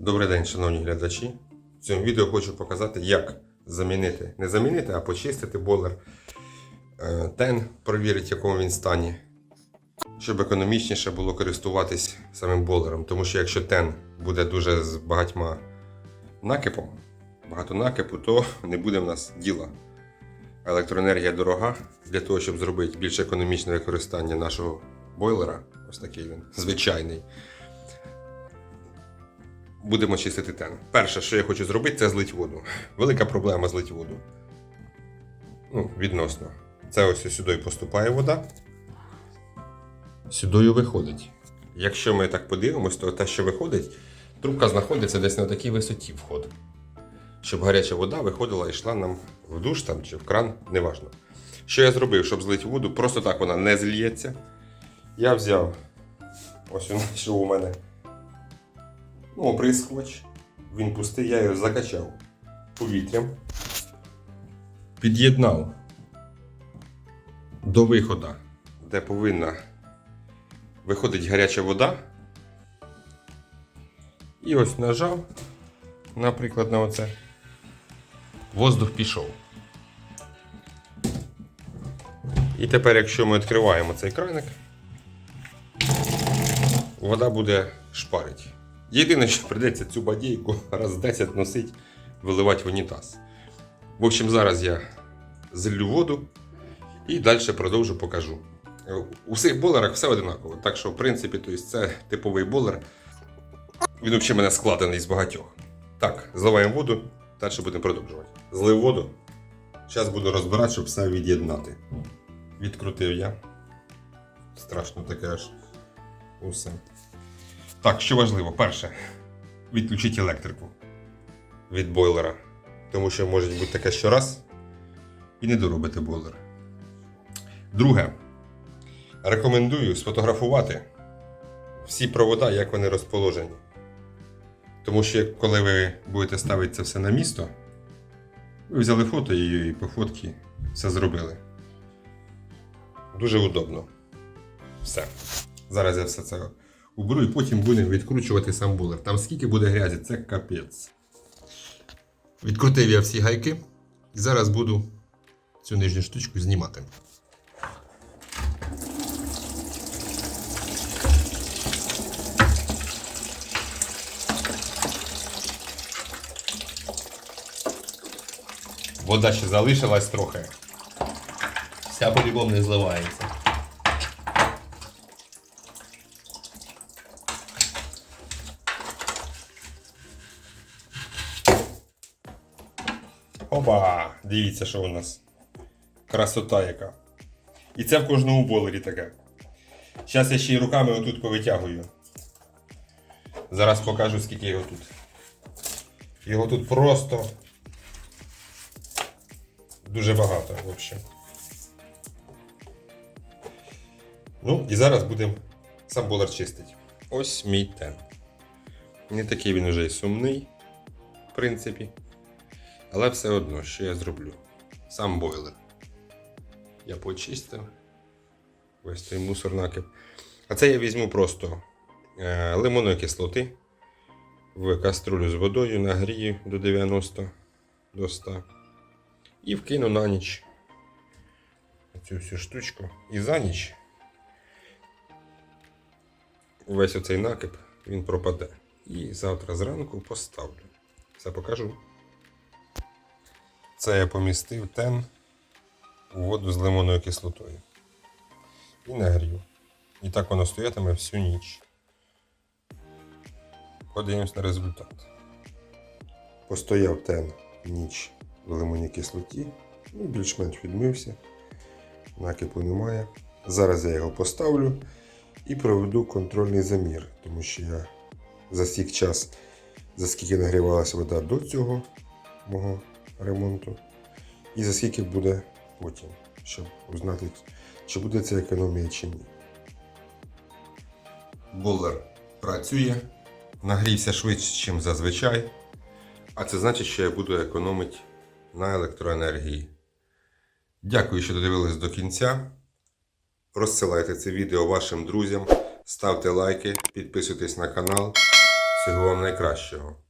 Добрий день, шановні глядачі. В цьому відео хочу показати, як замінити, не замінити, а почистити бойлер е, тен, провірити, в якому він стані, щоб економічніше було користуватись самим бойлером. Тому що якщо тен буде дуже з багатьма накипом, багато накипу, то не буде в нас діла. Електроенергія дорога для того, щоб зробити більш економічне використання нашого бойлера. Ось такий він звичайний будемо чистити тен. Перше, що я хочу зробити, це злить воду. Велика проблема злить воду. Ну, відносно. Це ось сюди поступає вода. Сюди виходить. Якщо ми так подивимось, то те, що виходить, трубка знаходиться десь на такій висоті вход. Щоб гаряча вода виходила і йшла нам в душ там чи в кран, неважно. Що я зробив, щоб злити воду, просто так вона не зліється. Я взяв ось що у мене ну, оприскувач. Він пустий, я його закачав повітрям. Під'єднав до виходу, де повинна виходить гаряча вода. І ось нажав, наприклад, на оце. Воздух пішов. І тепер, якщо ми відкриваємо цей краник, вода буде шпарити. Єдине, що прийдеться цю бадійку раз 10 носить, виливати в унітаз. В общем, зараз я злю воду і далі продовжу покажу. У всіх болерах все одинаково. Так що, в принципі, то це типовий болер. Він взагалі мене складений з багатьох. Так, зливаємо воду, далі будемо продовжувати. Злив воду. Зараз буду розбирати, щоб все від'єднати. Відкрутив я. Страшно таке аж усе. Так, що важливо, перше, відключіть електрику від бойлера. Тому що може бути таке щораз і не доробити бойлер. Друге, рекомендую сфотографувати всі провода, як вони розположені. Тому що коли ви будете ставити це все на місто, ви взяли фото і по фотці все зробили. Дуже удобно. Все. Зараз я все це уберу і потім будемо відкручувати сам булер. Там скільки буде грязі, це капець. Відкрутив я всі гайки і зараз буду цю нижню штучку знімати. Вода ще залишилась трохи. Вся по-любому не зливається. Оба! Дивіться, що у нас. Красота яка. І це в кожному болері таке. Зараз я ще й руками отут повитягую. Зараз покажу, скільки його тут. Його тут просто дуже багато, в общем. Ну, і зараз будемо сам болер чистити. Ось мій тен. Не такий він уже й сумний, в принципі. Але все одно, що я зроблю? Сам бойлер. Я почистив. Ось той мусор накип. А це я візьму просто е, лимонної кислоти в каструлю з водою, нагрію до 90 до 100 і вкину на ніч цю всю штучку. І за ніч весь оцей накип він пропаде. І завтра зранку поставлю. Все покажу. Це я помістив тен у воду з лимонною кислотою. І нагрів. І так воно стоятиме всю ніч. Подивимось на результат. Постояв тен ніч в лимонній кислоті. Ну, більш-менш відмився. Накипу немає. Зараз я його поставлю і проведу контрольний замір, тому що я засік час, за скільки нагрівалася вода до цього мого ремонту. І за скільки буде потім, щоб узнати, чи буде це економія чи ні. Болер працює, нагрівся швидше, ніж зазвичай. А це значить, що я буду економити на електроенергії. Дякую, що додивились до кінця. Розсилайте це відео вашим друзям, ставте лайки, підписуйтесь на канал. Всього вам найкращого.